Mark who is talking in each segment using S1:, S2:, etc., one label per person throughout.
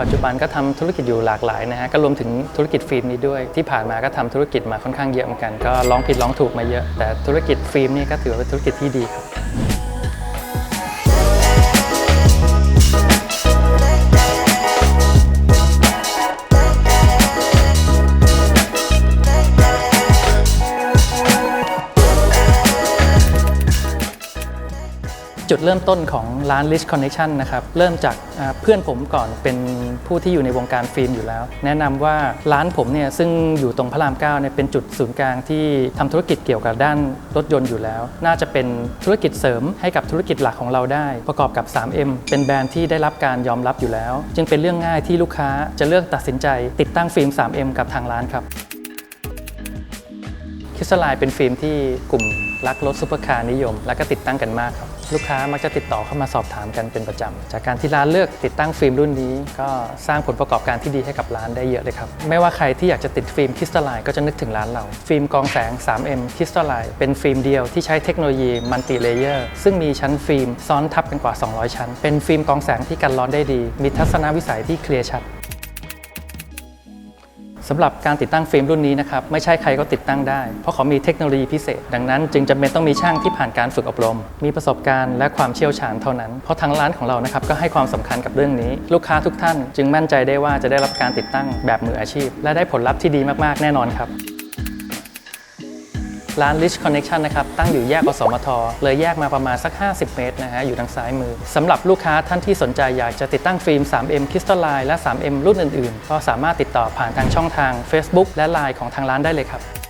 S1: ปัจจุบันก็ทำธุรกิจอยู่หลากหลายนะฮะก็รวมถึงธุรกิจฟิล์มนี้ด้วย ที่ผ่านมาก็ทำธุรกิจมาค่อนข้างเยอะเหมือนกัน ก็ลองผิดลองถูกมาเยอะ แต่ธุรกิจฟิล์มนี่ก็ถือว่าเป็นธุรกิจที่ดีครับ จุดเริ่มต้นของร้าน Rich Connection นะครับ เริ่มจากเพื่อนผมก่อนเป็นผู้ที่อยู่ในวงการฟิล์มอยู่แล้ว แนะนำว่าร้านผมเนี่ยซึ่งอยู่ตรงพระราม9เนี่ยเป็นจุดศูนย์กลางที่ทำธุรกิจเกี่ยวกับด้านรถยนต์อยู่แล้ว น่าจะเป็นธุรกิจเสริมให้กับธุรกิจหลักของเราได้ ประกอบกับ 3M เป็นแบรนด์ที่ได้รับการยอมรับอยู่แล้ว จึงเป็นเรื่องง่ายที่ลูกค้าจะเลือกตัดสินใจติดตั้งฟิล์ม 3M กับทางร้านครับ คิสไลน์เป็นฟิล์มที่กลุ่มรักรถซุปเปอร์คาร์นิยม และก็ติดตั้งกันมากครับ ลูกค้ามักจะติดต่อเข้ามาสอบถามกันเป็นประจำ จากการที่ร้านเลือกติดตั้งฟิล์มรุ่นนี้ ก็สร้างผลประกอบการที่ดีให้กับร้านได้เยอะเลยครับ ไม่ว่าใครที่อยากจะติดฟิล์มคิสไลน์ก็จะนึกถึงร้านเรา ฟิล์มกองแสง 3M คิสไลน์เป็นฟิล์มเดียวที่ใช้เทคโนโลยีมัลติเลเยอร์ซึ่งมีชั้นฟิล์มซ้อนทับกันกว่า 200 ชั้น เป็นฟิล์มกองแสงที่กันร้อนได้ดี มีทัศนวิสัยที่เคลียร์ชัด สำหรับการติดตั้งฟิล์มรุ่นนี้นะครับไม่ใช่ใครก็ติดตั้งได้ เพราะเขามีเทคโนโลยีพิเศษ ดังนั้น จึงจำเป็นต้องมีช่างที่ผ่านการฝึกอบรม มีประสบการณ์และความเชี่ยวชาญเท่านั้น เพราะทางร้านของเรานะครับก็ให้ความสำคัญกับเรื่องนี้ ลูกค้าทุกท่าน จึงมั่นใจได้ว่าจะได้รับการติดตั้งแบบมืออาชีพ และได้ผลลัพธ์ที่ดีมากๆแน่นอนครับ ร้าน Rich Connection นะครับ ตั้งอยู่แยกอสมท เลยแยกมาประมาณสัก 50 เมตรนะฮะ อยู่ทางซ้ายมือ สำหรับลูกค้าท่านที่สนใจอยากจะติดตั้งฟิล์ม 3M Crystalline และ 3M รุ่นอื่น ๆ ก็สามารถติดต่อผ่านทางช่องทาง Facebook และ Line ของทางร้านได้เลยครับ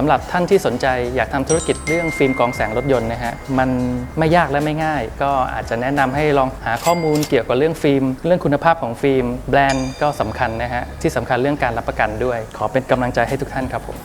S1: สำหรับท่านที่สนใจอยากทำธุรกิจเรื่องฟิล์มกองแสงรถยนต์นะฮะมันไม่ยากและไม่ง่าย ก็อาจจะแนะนำให้ลองหาข้อมูลเกี่ยวกับเรื่องฟิล์ม เรื่องคุณภาพของฟิล์ม แบรนด์ก็สำคัญนะฮะที่สำคัญเรื่องการรับประกันด้วย ขอเป็นกำลังใจให้ทุกท่านครับผม